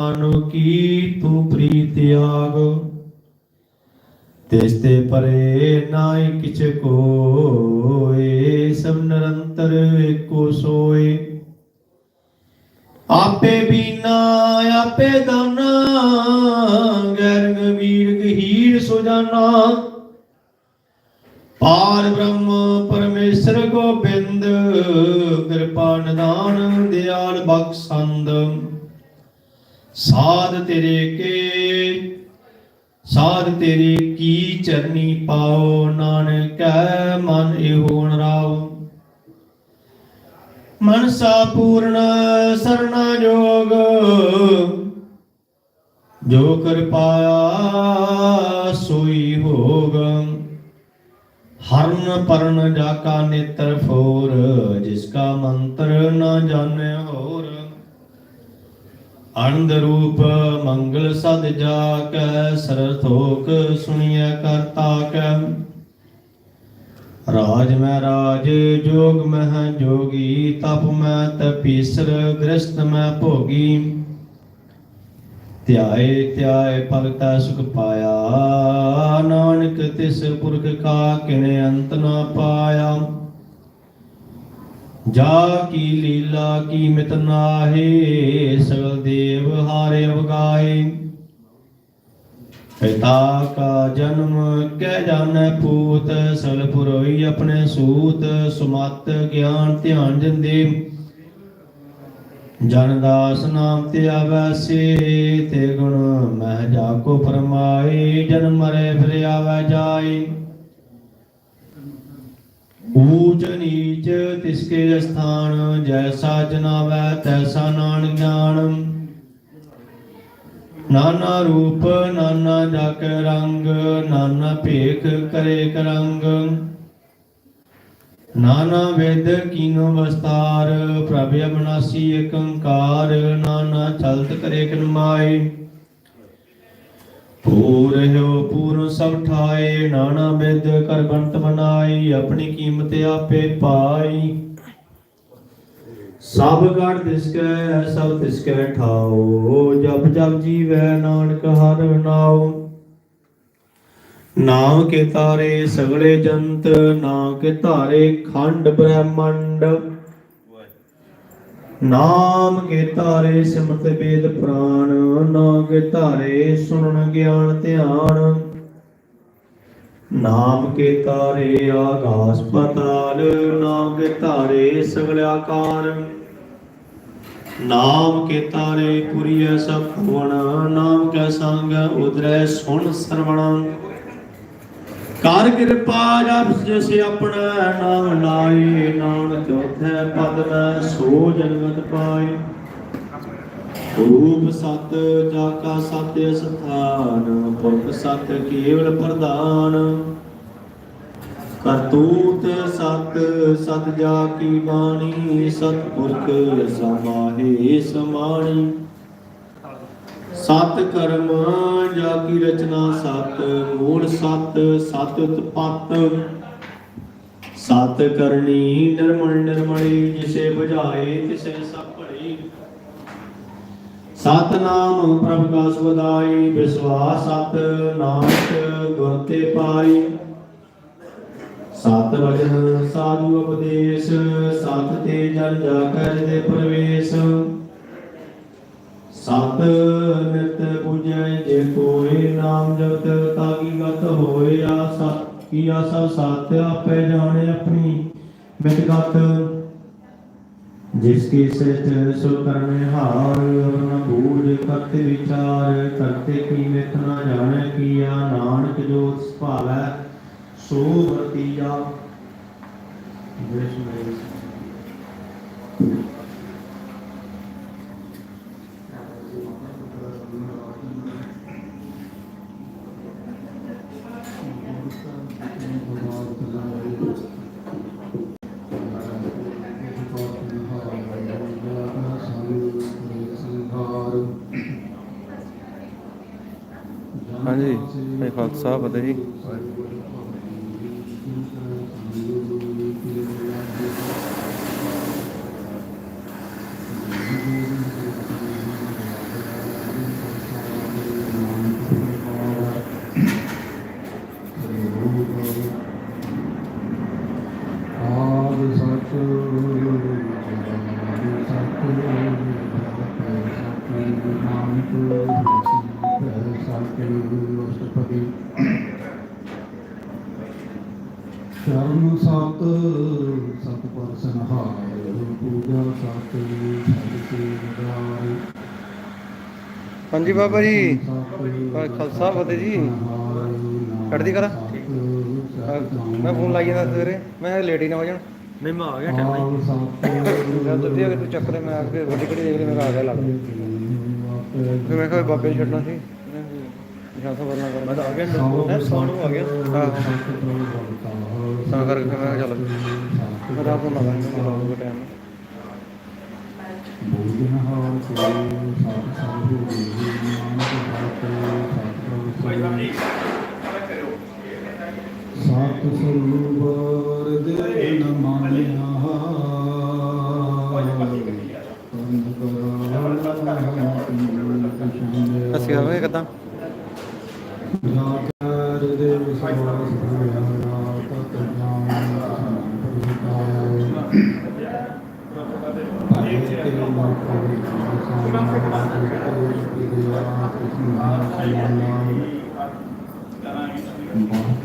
ਮਨ ਕੀ ਤੂੰ ਪ੍ਰੀਤ ਆਗ ਤਿਸ ਤੇ ਪਰੇ ਨਾਇ ਕਿਛ ਕੋਏ, ਸਭ ਨਿਰੰਤਰ ਏਕੋ ਸੋਏ। ਆਪੇ ਬੀਨਾ, ਆਪੇ ਦਾਨਾ, ਗੈਰ ਗਵੀਰ ਗਹੀਰ ਸੁਜਾਨਾ। ਪਾਰ ਬ੍ਰਹਮ ਪਰਮੇਸ਼ਰ ਗੋਬਿੰਦ, ਕਿਰਪਾ ਨਿਦਾਨ ਦਿਆਲ ਬਖਸ਼ੰਦ। ਸਾਧ ਤੇਰੇ ਕੇ, ਸਾਧ ਤੇਰੇ ਕੀ ਚਰਨੀ ਪਾਓ, ਨਾਨਕੈ ਮਨ ਇਹੋ ਰਾਉ ਮਨਸਾ ਪੂਰਨ ਸਰਣਾ ਜੋਗ, ਜੋ ਕਰ ਸੋਈ ਹੋਗ। ਹਰਨ ਪਰਨ ਜਾ ਕਾ ਨੇਤਰ ਫੋਰ, ਜਿਸ ਕਾ ਮੰਤਰ ਨਾ ਜਾਣੈ ਹੋਰ। ਅਨੰਦ ਰੂਪ ਮੰਗਲ ਸਦ ਜਾ ਕੈ ਸਰਥੋਕ ਸੁਣੀਐ ਕਰਤਾ ਕੈ ਰਾਜ ਮੈਂ ਰਾਜ, ਜੋਗ ਮਹਿ ਜੋਗੀ, ਤਪ ਮੈਂ ਤਪੀਸਰ ਗ੍ਰਸਤ ਮੈਂ ਭੋਗੀ। ਧਿਆਏ ਧਿਆਏ ਭਗਤਾ ਸੁਖ ਪਾਇਆ, ਨਾਨਕ ਤਿਸ ਪੁਰਖ ਕਾ ਕਿਨੇ ਅੰਤ ਨਾ ਪਾਇਆ। ਜਾ ਕੀ ਲੀਲਾ ਕੀ ਮਿਤ ਨਾਹੀ, ਸਗਲ ਦੇਵ ਹਾਰੇ ਅਵਗਾਏ ਪਿਤਾ ਕਾ ਜਨਮ, ਕਹਿ ਜਾਣੈ ਪੂਤ, ਸਗਲ ਪੁਰੋਈ ਆਪਣੇ ਸੂਤ, ਸੁਮਤ ਗਿਆਨ ਧਿਆਨ ਜਿੰਦੇ ਜਨ ਦਾਸ ਨਾਮ ਤੇ ਆਵੈ ਸੇ, ਤੇ ਗੁਣ ਮਹਿ ਜਾ ਕੋ ਫਰਮਾਏ, ਜਨ ਮਰੇ ਫਿਰ ਆਵੈ ਜਾਏ। ਊਚ ਨੀਚ ਤਿਸਕੇ ਸਥਾਨ ਜੈਸਾ ਜਨਾਵੈ ਤੈਸਾ ਨਾਨ ਗਿਆਨ। ਨਾਨਾ ਰੂਪ, ਨਾਨਾ ਜਕ ਰੰਗ, ਨਾਨਾ ਭੇਖ ਕਰੇ ਕਰੰਗ। ਨਾਨਾ ਵੇਦ ਕੀਨੋ ਵਸਤਾਰ, ਪ੍ਰਭ ਅਬਨਾਸੀ ਏਕੰਕਾਰ, ਨਾਨਾ ਚਲਤ ਕਰੇ ਕਨਮਾਈ ਪੂਰ ਹੋ ਪੂਰ ਸਭ ਠਾਏ ਨਾਨਾ ਵਿਦ ਕਰ ਬੰਤ ਬਨਾਈ ਆਪਣੀ ਕੀਮਤ ਆਪੇ ਪਾਈ। ਸਭ ਗੜ ਤਿਸਕੈ ਸਭ ਤਿਸਕੈ ਠਾਓ ਜਪ ਜਪ ਜੀਵੈ ਨਾਨਕ ਹਰ ਨਾਉ। ਨਾਮ ਕੇ ਤਾਰੇ ਸਗਲੇ ਜੰਤ ਨਾਮ ਕੇ ਤਾਰੇ ਖੰਡ ਬ੍ਰਹਮੰਡ। ਨਾਮ ਕੇ ਧਾਰੇ ਸਿਮਰਤ ਵੇਦ ਪ੍ਰਾਨ, ਨਾਮ ਕੇ ਧਾਰੇ ਸੁਣਨ ਗਿਆਨ ਧਿਆਨ। ਨਾਮ ਕੇ ਤਾਰੇ ਆਗਾਸ ਪਤਾਲ, ਨਾਮ ਕੇ ਤਾਰੇ ਸਗਲ ਆਕਾਰ। ਨਾਮ ਕੇ ਤਾਰੇ ਪੁਰੀਐ ਸਭ ਭਵਨ ਨਾਮ ਕੈ ਸੰਗ ਉਦਰੈ ਸੁਣ ਸਰਵਣ। ਕਰ ਕਿਰਪਾ ਜਪ ਜਿਸ ਆਪਣਾ ਨਾਮ ਲਾਏ ਨਾਨਕ ਚੌਥੈ ਪਦ ਮੈਂ ਸੋ ਜਨਮਤ ਪਾਏ ਰੂਪ ਸਤ ਜਾ ਕਾ ਸਤਿ ਸਥਾਨ ਪੁਰਖ ਸਤ ਕੇਵਲ ਪ੍ਰਧਾਨ। ਕਰਤੂਤ ਸਤ ਸਤ ਜਾ ਕੀ ਬਾਣੀ, ਸਤ ਪੁਰਖ ਸਮਾਹੇ ਸਮਾਣੀ। ਸਤ ਕਰਮ ਜਾ ਕੀ ਰਚਨਾ ਸਤ, ਮੂਲ ਸਤ ਸਤ ਉਤਪਤ। ਸਤ ਕਰਨੀ ਨਿਰਮਲ ਨਿਰਮਲੀ, ਜਿਸੇ 부ਝਾਏ ਤਿਸੇ ਸਭ ਭੜੀ ਸਤਨਾਮ ਪ੍ਰਭ ਕਾ ਸੁਭਾਈ ਵਿਸਵਾਸ ਸਤ ਨਾਨਕ ਗੁਰ ਤੇ ਪਾਈ। ਸਤ ਵਜਨ ਸਾਧੂ ਉਪਦੇਸ਼, ਸਤ ਤੇ ਜਨ ਜਾ ਕਰ ਦੇ ਪ੍ਰਵੇਸ਼। ਸਤ ਨਿਤ ਪੂਜੈ, ਜੇ ਕੋਈ ਨਾਮ ਜਪਤ ਤਾਗੀ ਗਤ ਹੋਏ ਆ ਸਤ ਕੀ ਆਸਾ ਸਤ ਆਪੇ ਜਾਣੇ ਆਪਣੀ? ਮਿਤ ਜਿਸ ਕੀ ਸਿਤ ਸੋ ਕਰਨੇ ਹਾਰ ਅਵਨ ਬੂਝ ਕਰਤੇ ਵਿਚਾਰ। ਕਰਤੇ ਕੀ ਮਿਤ ਨਾ ਜਾਣੈ, ਕੀਆ ਨਾਨਕ ਜੋ ਸੁਭਾਵੈ? ਸੋ ਵਰਤੀਆ ਵਿਸ਼ਨੂੰ ਹਾਂਜੀ ਖਾਲਸਾ ਫਤਿਹ ਜੀ। ਚਰਨ ਸਤ ਸਤ ਪਰਸਨ ਹਾਰ ਪੂਜਾ ਸਤ ਸਤ ਸੇਵਦਾਰ ਹਾਂਜੀ ਬਾਬਾ ਜੀ ਖਾਲਸਾ ਫਤਿਹ ਜੀ ਚੜ੍ਹਦੀ ਕਲਾ? ਮੈਂ ਫੋਨ ਲਾਈ ਜਾਂਦਾ ਸਵੇਰੇ ਮੈਂ ਲੇਟ ਹੀ ਨਾ ਹੋ ਜਾਣ ਨਹੀਂ ਮੈਂ ਆ ਗਿਆ ਟਾਈਮ ਨਾਲ ਮੈਂ ਤਾਂ ਤੇ ਤੂੰ ਚੱਕ ਲੈ ਮੈਂ ਆ ਕੇ ਵੱਡੀ ਘੜੀ ਦੇਖ ਲਈ ਮੈਂ ਆ ਗਿਆ ਲੱਗਦਾ ਫਿਰ ਮੈਂ ਕਿਹਾ ਬਾਬੇ ਨੂੰ ਛੱਡਣਾ ਸੀ ਜਾਂ ਸਬਰ ਨਾ ਕਰ ਮੈਂ ਤਾਂ ਆ ਗਿਆ ਨਾ ਸੌਣ ਨੂੰ ਆ ਗਿਆ ਤਾਂ ਕਰਕੇ ਫਿਰ ਮੈਂ ਕਿਹਾ ਚੱਲ ਮੈਂ ਤਾਂ ਫੋਨ ਲਗਾ ਮੈਂ ਲਾਉਂਗਾ ਟਾਈਮ ਸਾਤ ਸਰੂਪਰ ਦੇ ਨ ਅਸੀਂ ਕਦਾਂ? ਕਰ ਦੇ ਵਿਸ਼ਵਾਸ ਹੋਇਆ ਤਤ ਜਾਨ ਪਰਿਤਾਇਆ ਪਾਏ ਤੇ ਲੋਕ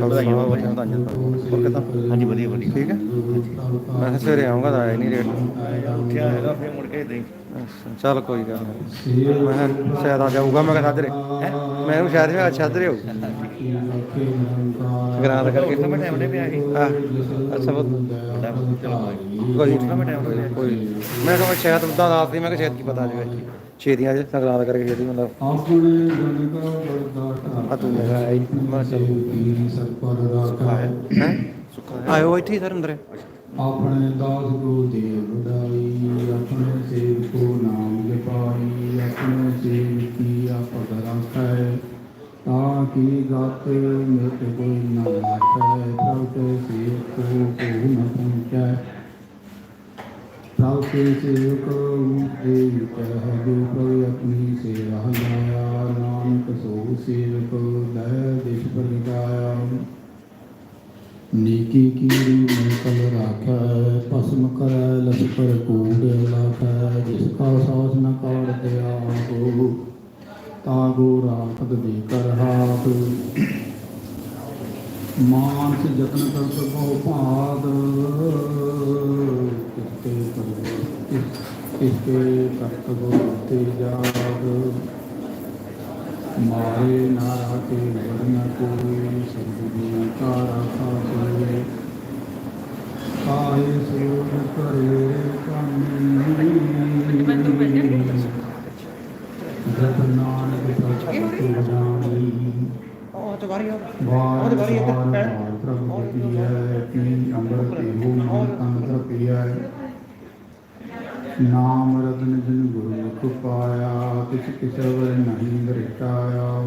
ਵਧਾਈਆਂ ਬਾਬਾ ਜੀ, ਵਧਾਈਆਂ। ਹੋਰ ਕਿੱਦਾਂ? ਹਾਂਜੀ ਵਧੀਆ ਵਧੀਆ। ਠੀਕ ਹੈ? ਮੈਂ ਕਿਹਾ ਸਵੇਰੇ ਆਉਂਗਾ ਤਾਂ ਆਇਆ ਨਹੀਂ ਰੇਟ। ਕਿਆ ਹੈਗਾ ਫਿਰ ਮੁੜ ਕੇ ਦੇ ਚੱਲ ਕੋਈ ਗੱਲ ਨਹੀਂ। ਮੈਂ ਕਿਹਾ ਸ਼ਾਇਦ ਆ ਜਾਊਗਾ ਮੈਂ ਕਿਹਾ ਸਾਜਰੇ ਮੈਂ ਉਹਨੂੰ ਸ਼ਾਇਦ ਮੈਂ ਸਾਜਰੇ ਹੋਊ। ਗਰਾਂਦ ਕਰਕੇ ਮੈਂ ਟਾਈਮ ਦੇ ਪਿਆ ਸੀ ਹਾਂ ਅੱਛਾ ਬਹੁਤ। ਕੋਈ ਨਹੀਂ ਕੋਈ ਨੀ। ਮੈਂ ਕਿਹਾ ਮੈਂ ਸ਼ਾਇਦ ਉਦਾਂ ਦੱਸਦੀ ਮੈਂ ਕਿਹਾ ਸ਼ਾਇਦ ਕੀ ਪਤਾ ਜਾਵੇ ਛੇਤੀਆਂ ਜੇ ਸੰਗਰਾਂਦ ਕਰਕੇ ਛੇਤੀ ਹੁੰਦਾ ਆਪਣੇ ਜਨ ਕਾ ਵਰਦਾ ਆ। ਤੂੰ ਮੇਰਾ ਆਈ ਮੈਂ ਕਿਹਾ ਚੱਲ। ਕੀ ਸਤਪਰ ਰਾਖਾ ਹੈ। ਆਇਓ ਇੱਥੇ ਸਰ ਅੰਦਰ। ਆਪਣੇ ਦਾਸ ਕੋ ਦੇ ਵਡਾਈ ਆਪਣੇ ਸੇਵ ਕੋ ਨਾਮ ਜਪਾਈ ਆਪਣੇ ਸੇਵ ਕੀ ਆਪ ਰਾਖੈ ਤਾਂ ਕੀ ਗਤ ਮਿਟ ਕੋਈ ਨਾ ਲਾਖੈ ਪ੍ਰਭ ਕੇ ਸੇਵ ਕੋ ਕੋ ਨ ਪਹੁੰਚੈ। ਪ੍ਰਭ ਕੇ ਸੇਵਕ ਉਤੇ ਕਹਿ ਜੋ ਪ੍ਰਭ ਆਪਣੀ ਸੇਵਾ ਲਾਇਆ ਨਾਨਕ ਸੋ ਸੇਵਕ ਦਇਆ ਨੀਕੀ ਕੀੜੀ ਮੈਂ ਕਲ ਰਾਖੈ ਭਸਮ ਕਰੈ ਲਸਕਰ ਕੂੜ ਲਾਖੈ ਜਿਸ ਕਾ ਸਾਸ ਨ ਕਾੜ ਦਿਆ ਕੋ ਤਾਗੋ ਰਾਖਤ ਦੇ ਕਰ ਹਾਥ ਮਾਨਸ ਜਤਨ ਕਰ ਸਕੋ ਭਾਦ ਕਿਸਕੇ ਕਰ ਕਿਸਕੇ ਕਰਤ ਗੋ ਤੇ ਜਾਗ। ਮਾਰੇ ਨਾਰਾ ਕੇ ਵਰਨ ਕੋਈ ਸੰਗੀ ਕਾਰਾ ਖਾਸੇ ਕਾਏ ਸੋਧ ਕਰੇ ਕਾਨੀ ਜਪ ਨਾਨਕ ਪ੍ਰਭ ਜਾਣੀ ਉਹ ਤੇ ਵਾਰੀ ਆ ਵਾਰ ਵਾਰ ਪ੍ਰਭੂ ਕੀ ਹੈ ਕੀ ਅੰਮ੍ਰਿਤ ਤੇ ਹੋ ਅੰਤਰ ਕੀ ਹੈ। ਨਾਮ ਰਤਨ ਜਿਨ ਗੁਰੂ ਮੁਖ ਪਾਇਆ ਕਿਛ ਕਿਛ ਵਰ ਨਹੀਂ ਦਰਟਾਇਆ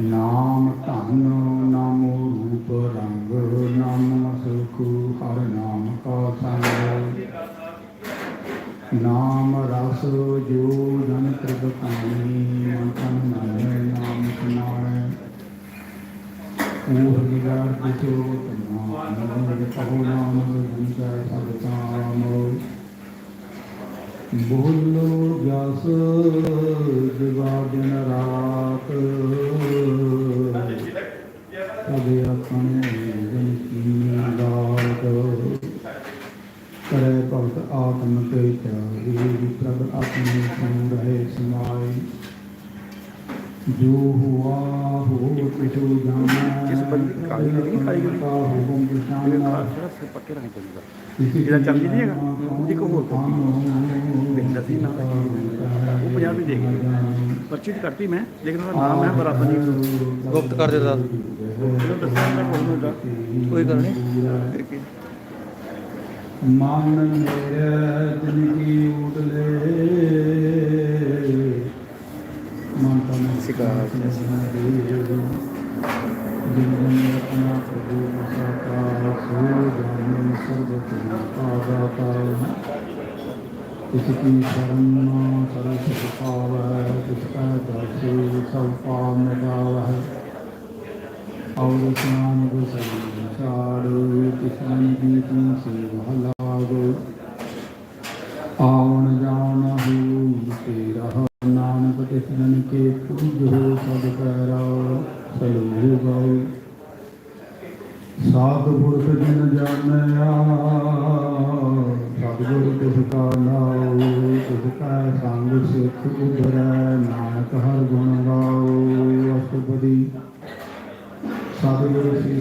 ਨਾਮ ਧਨ ਨਾਮੋ ਰੂਪ ਰੰਗ ਨਾਮ ਸੁਖ ਹਰ ਨਾਮ ਕਾ ਸੰਗ ਨਾਮ ਰਸ ਜੋ ਜਨ ਤ੍ਰਿਗ ਕਾਣੀ ਮਨ ਤਨ ਨਾਮੇ ਨਾਮ ਸੁਨਾਏ ਉਹ ਨਿਗਾਰ ਕਿਛੋ ਤਨਾ ਨਾਮ ਕਹੋ ਨਾਮ ਗੁੰਜਾ ਸਭ ਕਾਮ ਬੋਲੋ ਜਸ ਦਿਵਾ ਦਿਨ ਰਾਤ ਕਦੇ ਆਪਣੇ ਜਨ ਕੀ ਦਾਤ ਕਰੇ ਭਗਤ ਆਤਮ ਤੇ ਚਾਹੀ ਪ੍ਰਭ ਆਪਣੇ ਸੰਗ ਰਹੇ ਸਮਾਈ ਜੋ ਹੁਆ ਹੋ ਕਿਛੂ ਜਾਣਾ ਕਿਸ ਬੰਦੇ ਕਾਲੀ ਨਹੀਂ ਖਾਈ ਗਈ? ਕਾ ਹੁਕਮ ਪਛਾਨਾ ਪੱਕੇ ਰਹਿਣੇ ਚਾਹੀਦਾ ਇਹਦਾ ਚੱਲਦੀ ਨਹੀਂ ਹੈਗਾ ਇੱਕ ਹੋਰ ਬਿੰਦਰ ਸੀ ਨਾ ਉਹ ਪੰਜਾਬੀ ਦੇਖ ਪਰਚੀ ਤਾਂ ਕੱਟਤੀ ਮੈਂ ਲੇਕਿਨ ਉਹਦਾ ਨਾਮ ਹੈ ਬਰਾਬਰ ਨਹੀਂ ਗੁਪਤ ਕਰ ਦੇ ਦੱਸ ਉਹਨੂੰ ਦੱਸਿਆ ਮੈਂ ਕੋਲ ਨੂੰ ਕੋਈ ਗੱਲ ਨਹੀਂ ਮਨ ਮੇਰੇ ਦਿਨ ਕੀ ਉਡਲੇ ਤੁਮ ਆਦਾਤਾ ਤਿਸ ਕੀ ਸ਼ਰਨ ਸਰਬ ਸੁਖ ਪਾਵੈ ਤਿਸ ਕਾ ਦਾਸੇ ਸਭ ਪਾਪ ਮਿਟਾਵੈ ਔਰ ਸਨਾਨ ਗੁਸਲ ਵਿਚਾਰ ਤਿਸ ਦੀ ਤੂੰ ਸੇਵਾ ਲਾਗੋ ਆਵਣ ਤਿਸ ਜਨ ਕੇ ਪੂਜੋ ਸਦ ਪੈਰਾ ਸਾਧ ਪੁਰਖ ਜਨ ਜਾਣਿਆ ਸਤਿਗੁਰ ਤਿਸ ਕਾ ਨਾਉ, ਤਿਸ ਕਾ ਸੰਗ ਸਿੱਖ ਉਧਰੈ, ਨਾਨਕ ਹਰ ਗੁਣ ਗਾਉ। ਅਸ਼ਟਪਦੀ ਸਤਿਗੁਰ ਸ੍ਰੀ